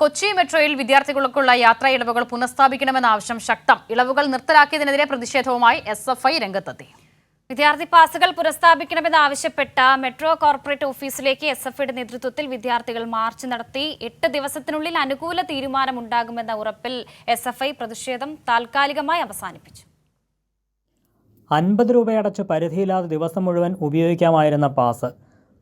കൊച്ചി മെട്രോയിൽ വിദ്യാർത്ഥികൾക്കുള്ള യാത്രാ ഇളവുകൾ പുനഃസ്ഥാപിക്കണമെന്ന ആവശ്യം ശക്തം. ഇളവുകൾ നിർത്തലാക്കിയതിനെതിരെ പ്രതിഷേധവുമായി എസ് എഫ് ഐ രംഗത്തെത്തി. വിദ്യാർത്ഥി പാസുകൾ പുനഃസ്ഥാപിക്കണമെന്നാവശ്യപ്പെട്ട മെട്രോ കോർപ്പറേറ്റ് ഓഫീസിലേക്ക് എസ് എഫ് ഐയുടെ നേതൃത്വത്തിൽ വിദ്യാർത്ഥികൾ മാർച്ച് നടത്തി എട്ട് ദിവസത്തിനുള്ളിൽ അനുകൂല തീരുമാനമുണ്ടാകുമെന്ന ഉറപ്പിൽ എസ് എഫ് ഐ പ്രതിഷേധം താൽക്കാലികമായി അവസാനിപ്പിച്ചു. അൻപത് രൂപയടച്ച് പരിധിയില്ലാതെ ദിവസം മുഴുവൻ ഉപയോഗിക്കാമായിരുന്ന പാസ്.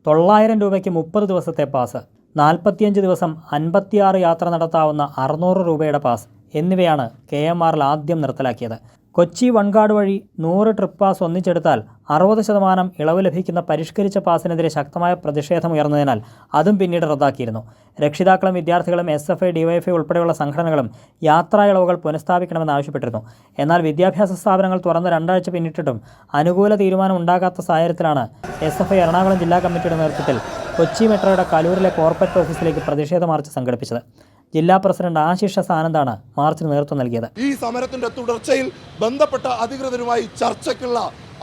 തൊള്ളായിരം രൂപയ്ക്ക് മുപ്പത് ദിവസത്തെ പാസ്. നാൽപ്പത്തിയഞ്ച് ദിവസം അൻപത്തിയാറ് യാത്ര നടത്താവുന്ന അറുന്നൂറ് രൂപയുടെ പാസ് എന്നിവയാണ് കെ എം ആറിൽ ആദ്യം നിർത്തലാക്കിയത്. കൊച്ചി വൺകാട് വഴി നൂറ് ട്രിപ്പ് പാസ് ഒന്നിച്ചെടുത്താൽ അറുപത് ശതമാനം ഇളവ് ലഭിക്കുന്ന പരിഷ്കരിച്ച പാസിനെതിരെ ശക്തമായ പ്രതിഷേധം ഉയർന്നതിനാൽ അതും പിന്നീട് റദ്ദാക്കിയിരുന്നു. രക്ഷിതാക്കളും വിദ്യാർത്ഥികളും എസ് എഫ് ഐ ഡിവൈഎഫ്ഐ ഉൾപ്പെടെയുള്ള സംഘടനകളും യാത്രാ ഇളവുകൾ പുനഃസ്ഥാപിക്കണമെന്ന് ആവശ്യപ്പെട്ടിരുന്നു. എന്നാൽ വിദ്യാഭ്യാസ സ്ഥാപനങ്ങൾ തുറന്ന് രണ്ടാഴ്ച പിന്നിട്ടിട്ടും അനുകൂല തീരുമാനം ഉണ്ടാകാത്ത സാഹചര്യത്തിലാണ് എസ് എഫ് ഐ എറണാകുളം ജില്ലാ കമ്മിറ്റിയുടെ നേതൃത്വത്തിൽ കൊച്ചി മെട്രോയുടെ കലൂരിലെ കോർപ്പറേറ്റ് ഓഫീസിലേക്ക് പ്രതിഷേധ മാർച്ച് സംഘടിപ്പിച്ചത്. ജില്ലാ പ്രസിഡന്റ് ആശിഷ സാനന്ദാണ് മാർച്ചിന് നേതൃത്വം നൽകിയത്. ഈ സമരത്തിന്റെ തുടർച്ചയിൽ ബന്ധപ്പെട്ട അധികൃതരുമായി ചർച്ചയ്ക്കുള്ള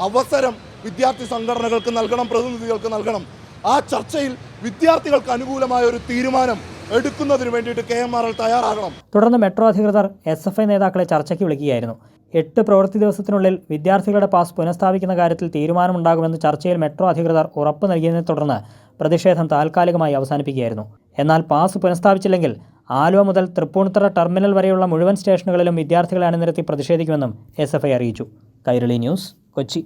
അവസരം വിദ്യാർത്ഥി സംഘടനകൾക്ക് നൽകണം പ്രതിനിധികൾക്ക് നൽകണം. ആ ചർച്ചയിൽ വിദ്യാർത്ഥികൾക്ക് അനുകൂലമായ ഒരു തീരുമാനം എടുക്കുന്നതിന് വേണ്ടിയിട്ട് കെ എം ആർ എൽ തയ്യാറാകണം. തുടർന്ന് മെട്രോ അധികൃതർ എസ് എഫ് ഐ നേതാക്കളെ ചർച്ചയ്ക്ക് വിളിക്കുകയായിരുന്നു. എട്ട് പ്രവൃത്തി ദിവസത്തിനുള്ളിൽ വിദ്യാർത്ഥികളുടെ പാസ് പുനഃസ്ഥാപിക്കുന്ന കാര്യത്തിൽ തീരുമാനമുണ്ടാകുമെന്ന് ചർച്ചയിൽ മെട്രോ അധികൃതർ ഉറപ്പ് നൽകിയതിനെ തുടർന്ന് പ്രതിഷേധം താൽക്കാലികമായി അവസാനിപ്പിക്കുകയായിരുന്നു. എന്നാൽ പാസ് പുനഃസ്ഥാപിച്ചില്ലെങ്കിൽ ആലുവ മുതൽ തൃപ്പൂണിത്തറ ടെർമിനൽ വരെയുള്ള മുഴുവൻ സ്റ്റേഷനുകളിലും വിദ്യാർത്ഥികളെ അണിനിരത്തി പ്രതിഷേധിക്കുമെന്നും എസ് അറിയിച്ചു. കൈരളി ന്യൂസ് കൊച്ചി.